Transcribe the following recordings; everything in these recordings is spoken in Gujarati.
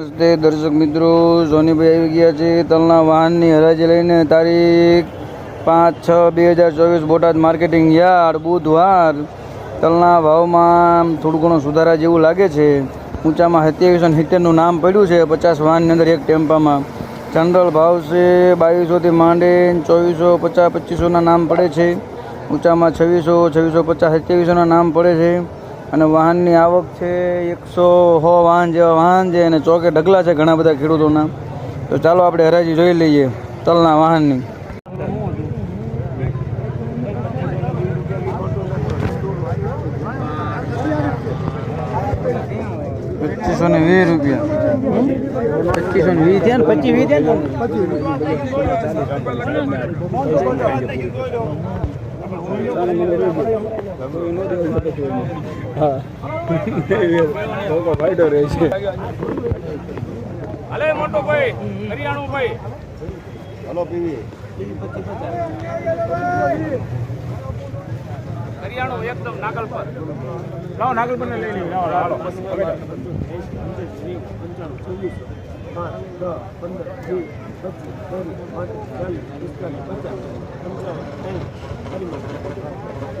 નમસ્તે દર્શક મિત્રો, સોનીભાઈ આવી ગયા છે તલના વાહનની હરાજી લઈને. તારીખ પાંચ છ બે હજાર ચોવીસ બોટાદ માર્કેટિંગ યાર્ડ, બુધવાર. તલના ભાવમાં થોડું ઘણો સુધારા જેવું લાગે છે. ઊંચામાં સત્યાવીસો સિત્તેરનું નામ પડ્યું છે પચાસ વાહનની અંદર એક ટેમ્પામાં. જનરલ ભાવ છે બાવીસોથી માંડીને ચોવીસો પચાસ પચીસોના નામ પડે છે. ઊંચામાં છવ્વીસો છવ્વીસો પચાસ, સત્યાવીસોના નામ પડે છે. અને વાહનની આવક છે એકસો સો વાહન જેવા વાહન છે અને ચોકે ઢગલા છે ઘણા બધા ખેડૂતોના. તો ચાલો આપણે હરાજી જોઈ લઈએ તલના વાહનની. પચીસો ને વીસ રૂપિયા. પચીસો ને વીસ થયા ને? પચીસ વીસ થયા ને અલે મોટો ભાઈ હરિયાણું ભાઈ હરિયાણું એકદમ નાગલ પર લાવો નાગલ લઈ લઈએ લાવો લાવો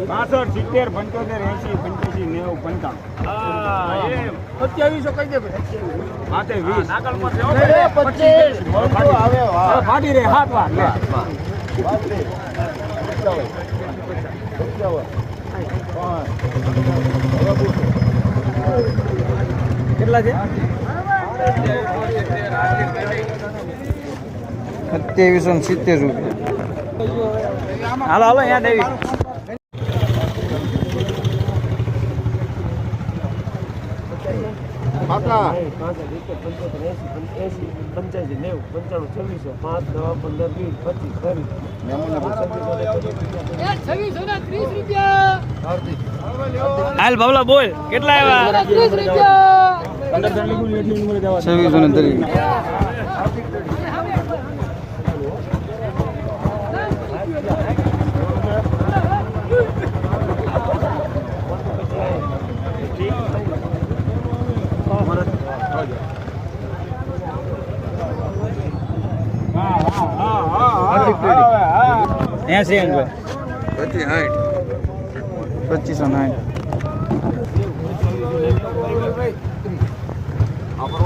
પાસઠ સિત્તેર પંચોતેર એસી પંચ્યાસી નેવું પંચાણું સત્યાવીસો કઈ દે વીસ પચીસ ફાટી રે હાથ કેટલા છે? સત્યાવીસો ને સિત્તેર રૂપિયા. હાલો હાલો ને ત્રીસ હાલ બાબલા બોલ. કેટલા આવ્યા? છવ્વીસો ને ત્રીસ એસી પચીસો સાઠ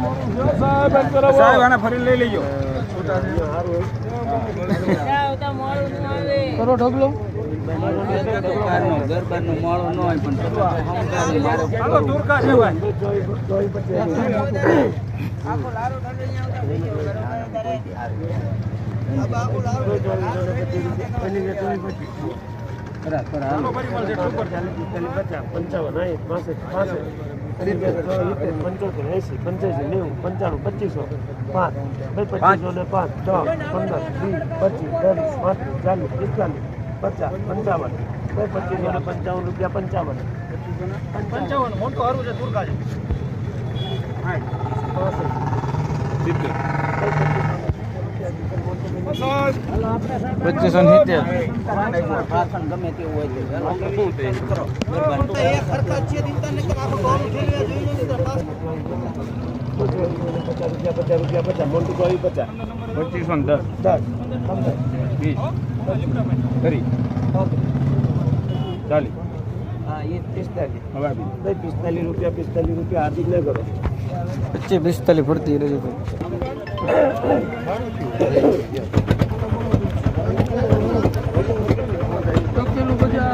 સાહેબ આને ફરી લઈ લેજો. કરો ઢગલો. પંચાવન સાઠ પાસઠ પાસઠ. પંચોતેર એસી પંચ્યાસી નેવું પંચાણું પચીસો પાંચ પચીસો ને પાંચ છ પંદર વીસ પચીસ ત્રીસ ચાલીસ પિસ્તાલીસ પચાસ પંચાવન પચીસો ને પંચાવન રૂપિયા પંચાવન. પંચાવન મોટું હારું છે દુર્ગા છે પચીસો ને સિત્તેર. પચાસ રૂપિયા પચાસ રૂપિયા પચાસ મોટું તો આવી પચાસ પચીસો ને દસ. દસ પંદર વીસ. કરી. ચાલી પિસ્તાલીસ હવે આપી દો. ભાઈ પિસ્તાલીસ રૂપિયા પિસ્તાલીસ રૂપિયા હાર્દિક ન કરો. પચીસ પિસ્તાલીસ ફરતી રહી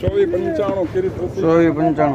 चौबीस पंचाण चौबीस पंचाण